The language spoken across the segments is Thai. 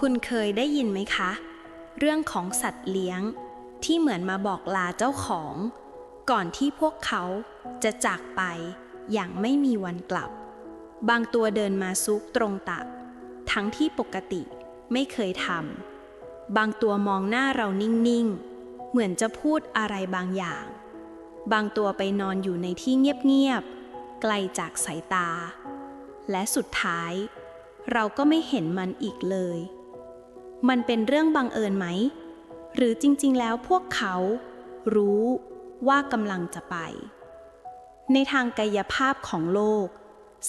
คุณเคยได้ยินไหมคะ เรื่องของสัตว์เลี้ยง ที่เหมือนมาบอกลาเจ้าของ ก่อนที่พวกเขาจะจากไปอย่างไม่มีวันกลับ บางตัวเดินมาซุกตรงตัก ทั้งที่ปกติไม่เคยทำบางตัวมองหน้าเรานิ่งๆ เหมือนจะพูดอะไรบางอย่าง บางตัวไปนอนอยู่ในที่เงียบๆไกลจากสายตา และสุดท้าย เราก็ไม่เห็นมันอีกเลย มันเป็นเรื่องบังเอิญไหม หรือจริงๆ แล้วพวกเขา รู้ว่ากำลังจะไป ในทางกายภาพของโลก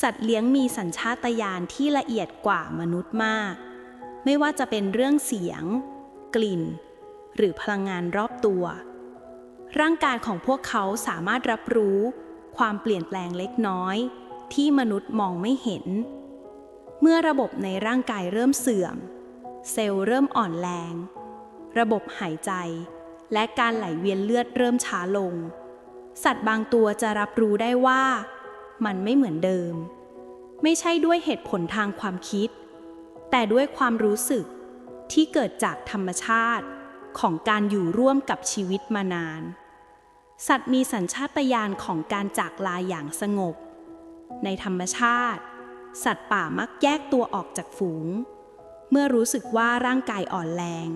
สัตว์เลี้ยงมีสัญชาตญาณที่ละเอียดกว่ามนุษย์มาก ไม่ว่าจะเป็นเรื่องเสียง กลิ่น หรือพลังงานรอบตัว ร่างกายของพวกเขาสามารถรับรู้ความเปลี่ยนแปลงเล็กน้อย ที่มนุษย์มองไม่เห็น เมื่อระบบในร่างกายเริ่มเสื่อม เซลล์เริ่มอ่อนแรง ระบบหายใจ และการไหลเวียนเลือดเริ่มช้าลง สัตว์บางตัวจะรับรู้ได้ว่า มันไม่เหมือนเดิม ไม่ใช่ด้วยเหตุผลทางความคิด แต่ด้วยความรู้สึกที่เกิดจากธรรมชาติของการอยู่ร่วมกับชีวิตมานาน สัตว์มีสัญชาตญาณของการจากลาอย่างสงบ ในธรรมชาติ สัตว์ป่ามักแยกตัวออกจากฝูง เมื่อรู้สึกว่าร่างกายอ่อนแรง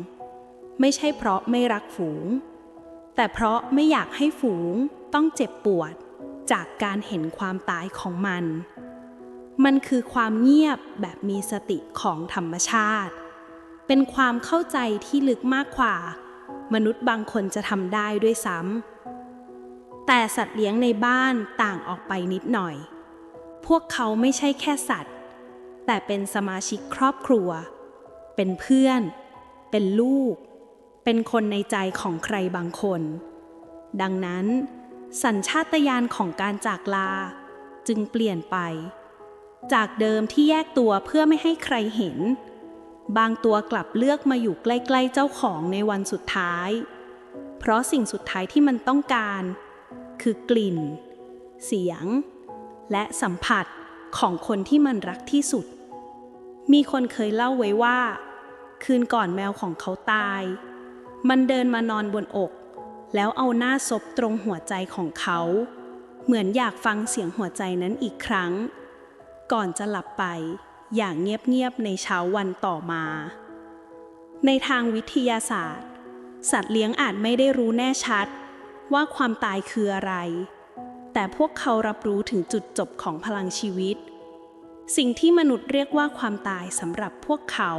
ไม่ใช่เพราะไม่รักฝูง แต่เพราะไม่อยากให้ฝูงต้องเจ็บปวดจากการเห็นความตายของมัน มันคือความเงียบแบบมีสติของธรรมชาติ เป็นความเข้าใจที่ลึกมากกว่า มนุษย์บางคนจะทำได้ด้วยซ้ำ แต่สัตว์เลี้ยงในบ้านต่างออกไปนิดหน่อย พวกเขาไม่ใช่แค่สัตว์ แต่เป็นสมาชิกครอบครัว เป็นเพื่อน เป็นลูก เป็นคนในใจของใครบางคน ดังนั้น สัญชาตญาณของการจากลาจึงเปลี่ยนไป จากเดิมที่แยกตัวเพื่อไม่ให้ใครเห็น บางตัวกลับเลือกมาอยู่ใกล้ๆเจ้าของในวันสุดท้าย เพราะสิ่งสุดท้ายที่มันต้องการ คือกลิ่น เสียง และสัมผัสของคนที่มันรักที่สุดมีคนเคยเล่าไว้ว่า คืนก่อนแมวของเขาตาย มันเดินมานอนบนอก แล้วเอาหน้าซบตรงหัวใจของเขา เหมือนอยากฟังเสียงหัวใจนั้นอีกครั้ง ก่อนจะหลับไปอย่างเงียบๆในเช้าวันต่อมา ในทางวิทยาศาสตร์ สัตว์เลี้ยงอาจไม่ได้รู้แน่ชัด ว่าความตายคืออะไร แต่พวกเขารับรู้ถึงจุดจบของพลังชีวิต สิ่งที่มนุษย์เรียกว่าความตายสำหรับพวกเขา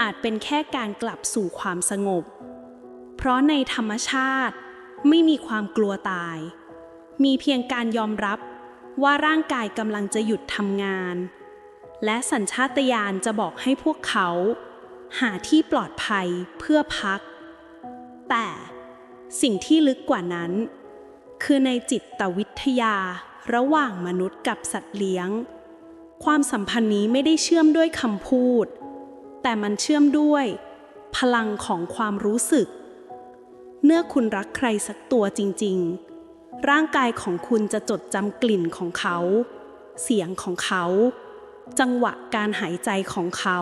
อาจเป็นแค่การกลับสู่ความสงบ เพราะในธรรมชาติไม่มีความกลัวตาย มีเพียงการยอมรับว่าร่างกายกำลังจะหยุดทำงาน และสัญชาตญาณจะบอกให้พวกเขา หาที่ปลอดภัยเพื่อพัก แต่สิ่งที่ลึกกว่านั้น คือในจิตวิทยาระหว่างมนุษย์กับสัตว์เลี้ยง ความสัมพันธ์นี้ไม่ได้เชื่อมด้วยคำพูด แต่มันเชื่อมด้วย พลังของความรู้สึก เมื่อคุณรักใครสักตัวจริง ๆ ร่างกายของคุณจะจดจำกลิ่นของเขา เสียงของเขา จังหวะการหายใจของเขา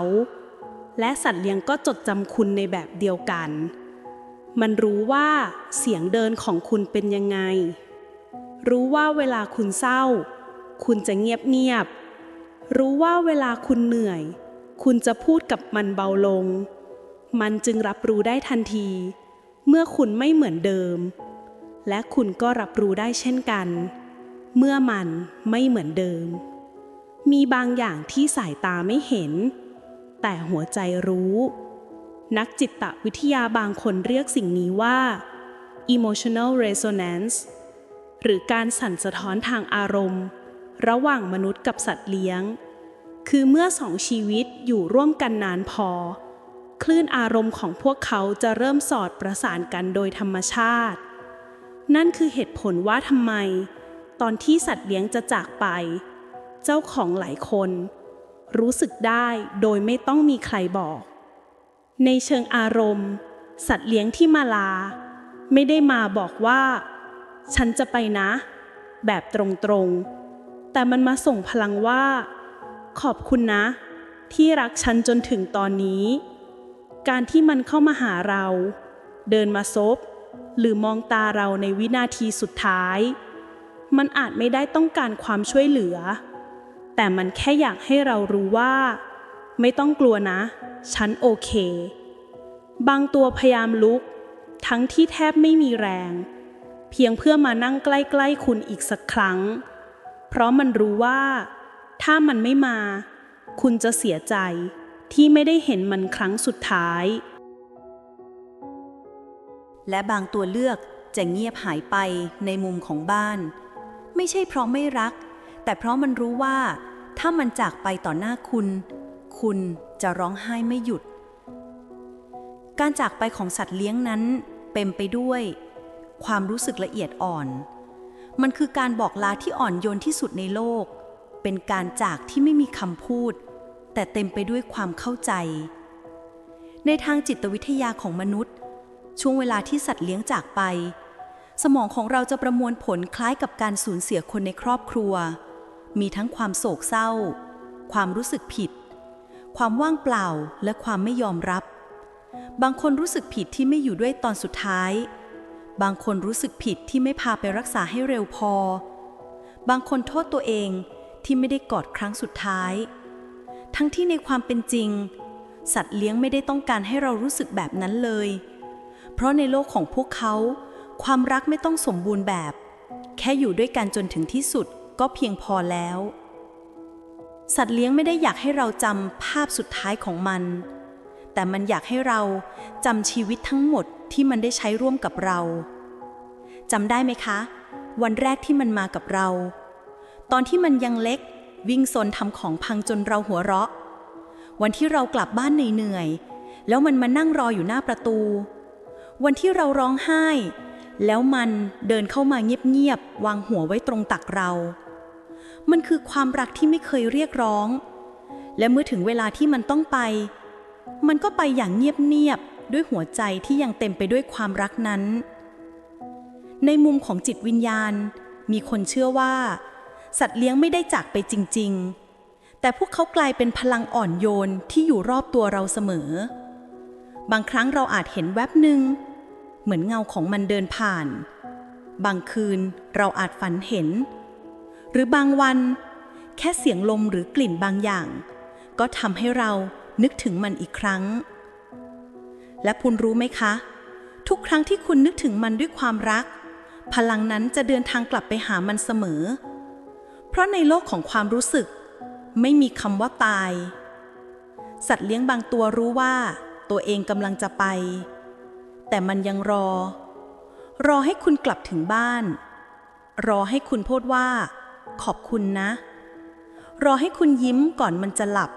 และสัตว์เลี้ยงก็จดจำคุณในแบบเดียวกัน มันรู้ว่าเสียงเดินของคุณเป็นยังไง รู้ว่าเวลาคุณเศร้า คุณจะเงียบเงียบรู้ว่าเวลาคุณเหนื่อย คุณจะพูดกับมันเบาลง มันจึงรับรู้ได้ทันที เมื่อคุณไม่เหมือนเดิม และคุณก็รับรู้ได้เช่นกัน เมื่อมันไม่เหมือนเดิม มีบางอย่างที่สายตาไม่เห็น แต่หัวใจรู้ นักจิตวิทยาบางคนเรียกสิ่งนี้ว่า emotional resonance หรือการสั่นสะท้อนทางอารมณ์ ระหว่างมนุษย์กับสัตว์เลี้ยง คือเมื่อสองชีวิตอยู่ร่วมกันนานพอ คลื่นอารมณ์ของพวกเขาจะเริ่มสอดประสานกันโดยธรรมชาติ นั่นคือเหตุผลว่าทำไม ตอนที่สัตว์เลี้ยงจะจากไป เจ้าของหลายคน รู้สึกได้โดยไม่ต้องมีใครบอก ในเชิงอารมณ์ สัตว์เลี้ยงที่มาลา ไม่ได้มาบอกว่า ฉันจะไปนะ แบบตรงๆ แต่มันมาส่งพลังว่า ขอบคุณนะ ที่รักฉันจนถึงตอนนี้ การที่มันเข้ามาหาเรา เดินมาซบ หรือมองตาเราในวินาทีสุดท้าย มันอาจไม่ได้ต้องการความช่วยเหลือ แต่มันแค่อยากให้เรารู้ว่า ไม่ต้องกลัวนะ ฉันโอเค บางตัวพยายามลุก ทั้งที่แทบไม่มีแรง เพียงเพื่อมานั่งใกล้ๆคุณอีกสักครั้ง เพราะมันรู้ว่า ถ้ามันไม่มา คุณจะเสียใจที่ไม่ได้เห็นมันครั้งสุดท้าย และบางตัวเลือกจะเงียบหายไปในมุมของบ้าน ไม่ใช่เพราะไม่รัก แต่เพราะมันรู้ว่า ถ้ามันจากไปต่อหน้าคุณ คุณจะร้องไห้ไม่หยุด การจากไปของสัตว์เลี้ยงนั้นเต็มไปด้วย ความรู้สึกละเอียดอ่อน มันคือการบอกลาที่อ่อนโยนที่สุดในโลก เป็นการจากที่ไม่มีคำพูด แต่เต็มไปด้วยความเข้าใจ ในทางจิตวิทยาของมนุษย์ ช่วงเวลาที่สัตว์เลี้ยงจากไป สมองของเราจะประมวลผลคล้ายกับการสูญเสียคนในครอบครัว มีทั้งความโศกเศร้า ความรู้สึกผิด ความว่างเปล่าและความไม่ยอมรับ บางคนรู้สึกผิดที่ไม่อยู่ด้วยตอนสุดท้าย บางคนรู้สึกผิดที่ไม่พาไปรักษาให้เร็วพอ บางคนโทษตัวเอง ที่ไม่ได้กอดครั้งสุดท้าย ทั้งที่ในความเป็นจริง สัตว์เลี้ยงไม่ได้ต้องการให้เรารู้สึกแบบนั้นเลย เพราะในโลกของพวกเขา ความรักไม่ต้องสมบูรณ์แบบ แค่อยู่ด้วยกันจนถึงที่สุดก็เพียงพอแล้ว สัตว์เลี้ยงไม่ได้อยากให้เราจำภาพสุดท้ายของมัน แต่มันอยากให้เราจำชีวิตทั้งหมดที่มันได้ใช้ร่วมกับเราจำได้ไหมคะ วันแรกที่มันมากับเรา ตอนที่มันยังเล็กวิ่งซนทำของพังจนเราหัวเราะ วันที่เรากลับบ้านเหนื่อยๆแล้วมันมานั่งรออยู่หน้าประตู วันที่เราร้องไห้ แล้วมันเดินเข้ามาเงียบๆวางหัวไว้ตรงตักเรา มันคือความรักที่ไม่เคยเรียกร้อง และเมื่อถึงเวลาที่มันต้องไป มันก็ไปอย่างเงียบๆด้วยหัวใจที่ยังเต็มไปด้วยความรักนั้น ในมุมของจิตวิญญาณ มีคนเชื่อว่า สัตว์เลี้ยงไม่ได้จากไปจริง ๆ แต่พวกเขากลายเป็นพลังอ่อนโยนที่อยู่รอบตัวเราเสมอ บางครั้งเราอาจเห็นแวบหนึ่ง เหมือนเงาของมันเดินผ่าน บางคืนเราอาจฝันเห็น หรือบางวัน แค่เสียงลมหรือกลิ่นบางอย่าง ก็ทำให้เรานึกถึงมันอีกครั้ง และคุณรู้ไหมคะ ทุกครั้งที่คุณนึกถึงมันด้วยความรัก พลังนั้นจะเดินทางกลับไปหามันเสมอ เพราะในโลกของความรู้สึก ไม่มีคำว่าตาย สัตว์เลี้ยงบางตัวรู้ว่า ตัวเองกำลังจะไป แต่มันยังรอ รอให้คุณกลับถึงบ้าน รอให้คุณพูดว่า ขอบคุณนะ รอให้คุณยิ้มก่อนมันจะหลับ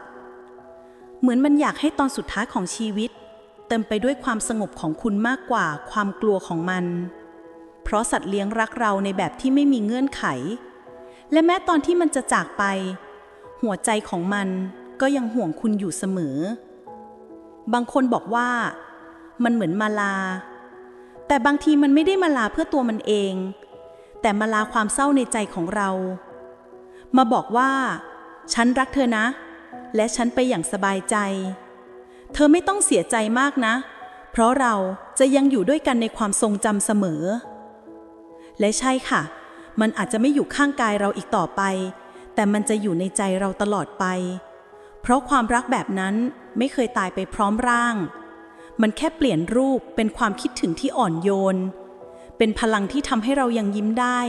เหมือนมันอยากให้ตอนสุดท้ายของชีวิต เต็มไปด้วยความสงบของคุณมากกว่าความกลัวของมัน เพราะสัตว์เลี้ยงรักเราในแบบที่ไม่มีเงื่อนไข และแม้ตอนที่มันจะจากไป หัวใจของมันก็ยังห่วงคุณอยู่เสมอ บางคนบอกว่า มันเหมือนมาลา แต่บางทีมันไม่ได้มาลาเพื่อตัวมันเอง แต่มาลาความเศร้าในใจของเรา มาบอกว่า ฉันรักเธอนะ และฉันไปอย่างสบายใจ เธอไม่ต้องเสียใจมากนะ เพราะเราจะยังอยู่ด้วยกันในความทรงจำเสมอ และใช่ค่ะ มันอาจจะไม่อยู่ข้างกายเราอีกต่อไป แต่มันจะอยู่ในใจเราตลอดไป เพราะความรักแบบนั้นไม่เคยตายไปพร้อมร่าง มันแค่เปลี่ยนรูปเป็นความคิดถึงที่อ่อนโยน เป็นพลังที่ทำให้เรายังยิ้มได้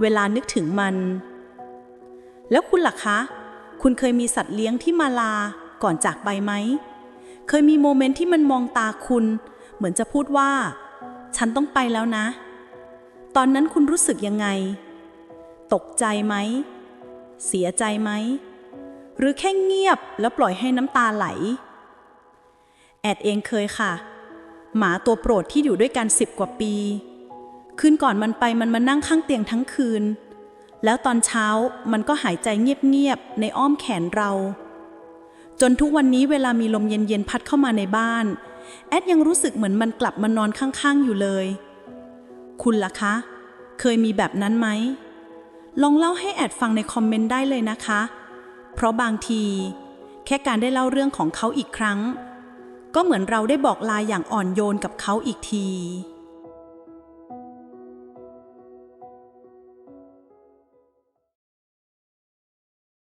เวลานึกถึงมัน แล้วคุณล่ะคะ คุณเคยมีสัตว์เลี้ยงที่มาลาก่อนจากไปไหม เคยมีโมเมนต์ที่มันมองตาคุณ เหมือนจะพูดว่า ฉันต้องไปแล้วนะ ตอนนั้นคุณรู้สึกยังไง ตกใจไหม เสียใจไหม หรือแค่เงียบแล้วปล่อยให้น้ำตาไหล แอดเองเคยค่ะ หมาตัวโปรดที่อยู่ด้วยกันสิบกว่าปี คืนก่อนมันไปมันมานั่งข้างเตียงทั้งคืน แล้วตอนเช้ามันก็หายใจเงียบๆในอ้อมแขนเรา จนทุกวันนี้เวลามีลมเย็นๆพัดเข้ามาในบ้าน แอดยังรู้สึกเหมือนมันกลับมานอนข้างๆอยู่เลย คุณล่ะคะ เคยมีแบบนั้นไหม ลองเล่าให้แอดฟังในคอมเมนต์ได้เลยนะคะ เพราะบางที แค่การได้เล่าเรื่องของเขาอีกครั้ง ก็เหมือนเราได้บอกลาอย่างอ่อนโยนกับเขาอีกที